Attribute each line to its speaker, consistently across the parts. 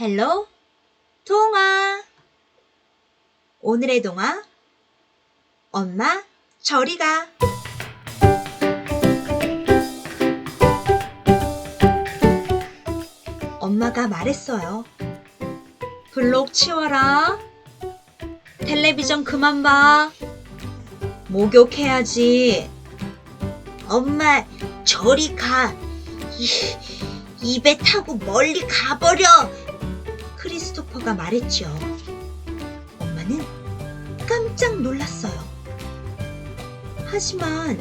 Speaker 1: 헬로 동화 오늘의 동화 엄마 저리 가 엄마가 말했어요. 블록 치워라. 텔레비전 그만 봐. 목욕해야지. 엄마, 저리 가. 이, 입에 타고 멀리 가버려. 크리스토퍼가 말했죠. 엄마는 깜짝 놀랐어요. 하지만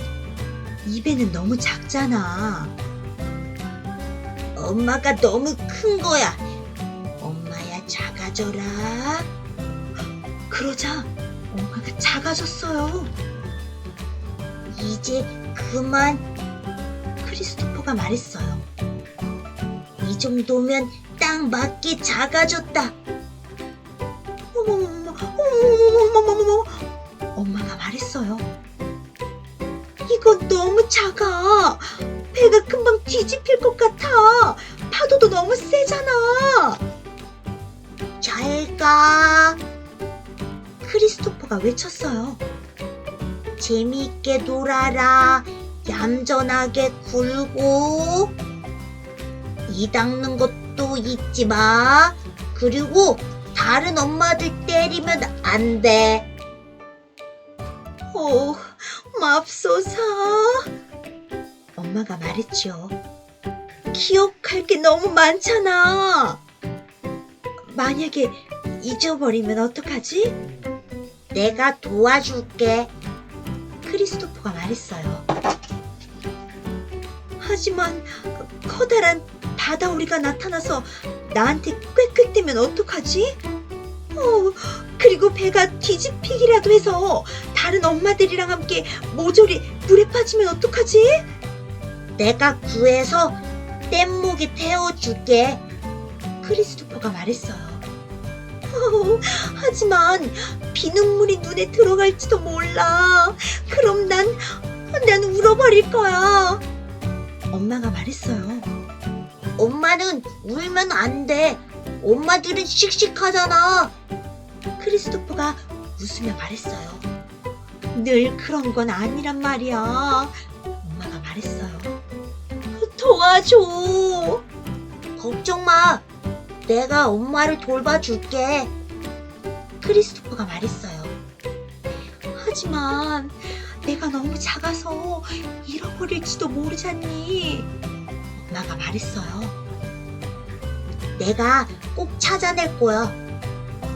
Speaker 1: 입에는 너무 작잖아. 엄마가 너무 큰 거야. 엄마야 작아져라. 그러자 엄마가 작아졌어요. 이제 그만. 크리스토퍼가 말했어요. 이 정도면 딱 맞게 작아졌다. 어머머머, 어머머머머머머. 엄마가 말했어요. 이거 너무 작아. 배가 금방 뒤집힐 것 같아. 파도도 너무 세잖아. 잘 가. 크리스토퍼가 외쳤어요. 재미있게 놀아라. 얌전하게 굴고. 이 닦는 것도 잊지 마. 그리고 다른 엄마들 때리면 안 돼. 오, 맙소사. 엄마가 말했죠. 기억할 게 너무 많잖아. 만약에 잊어버리면 어떡하지? 내가 도와줄게. 크리스토퍼가 말했어요. 하지만 커다란 바다오리가 나타나서 나한테 꽥꽥대면 어떡하지? 어, 그리고 배가 뒤집히기라도 해서 다른 엄마들이랑 함께 모조리 물에 빠지면 어떡하지? 내가 구해서 뗏목에 태워줄게. 크리스토퍼가 말했어요. 어, 하지만 비눗물이 눈에 들어갈지도 몰라. 그럼 난, 난 울어버릴 거야. 엄마가 말했어요. 엄마는 울면 안 돼. 엄마들은 씩씩하잖아. 크리스토퍼가 웃으며 말했어요. 늘 그런 건 아니란 말이야. 엄마가 말했어요. 도와줘. 걱정 마. 내가 엄마를 돌봐줄게. 크리스토퍼가 말했어요. 하지만 내가 너무 작아서 잃어버릴지도 모르잖니. 엄마가 말했어요. 내가 꼭 찾아낼 거야.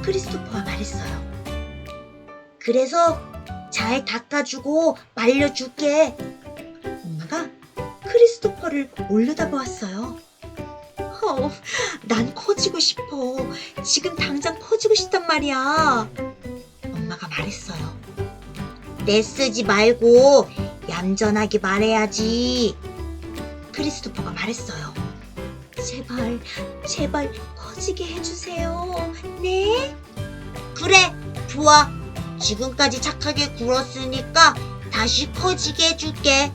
Speaker 1: 크리스토퍼가 말했어요. 그래서 잘 닦아주고 말려줄게. 엄마가 크리스토퍼를 올려다보았어요. 어, 난 커지고 싶어. 지금 당장 커지고 싶단 말이야. 엄마가 말했어요. 내 쓰지 말고 얌전하게 말해야지. 크리스토퍼가 말했어요. 제발, 제발 커지게 해주세요. 네? 그래, 좋아. 지금까지 착하게 굴었으니까 다시 커지게 해줄게.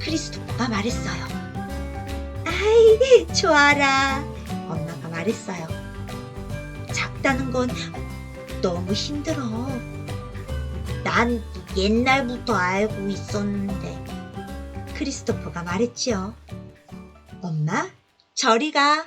Speaker 1: 크리스토퍼가 말했어요. 아이, 좋아라. 엄마가 말했어요. 작다는 건 너무 힘들어. 난 옛날부터 알고 있었는데. 크리스토퍼가 말했지요. 엄마, 저리 가.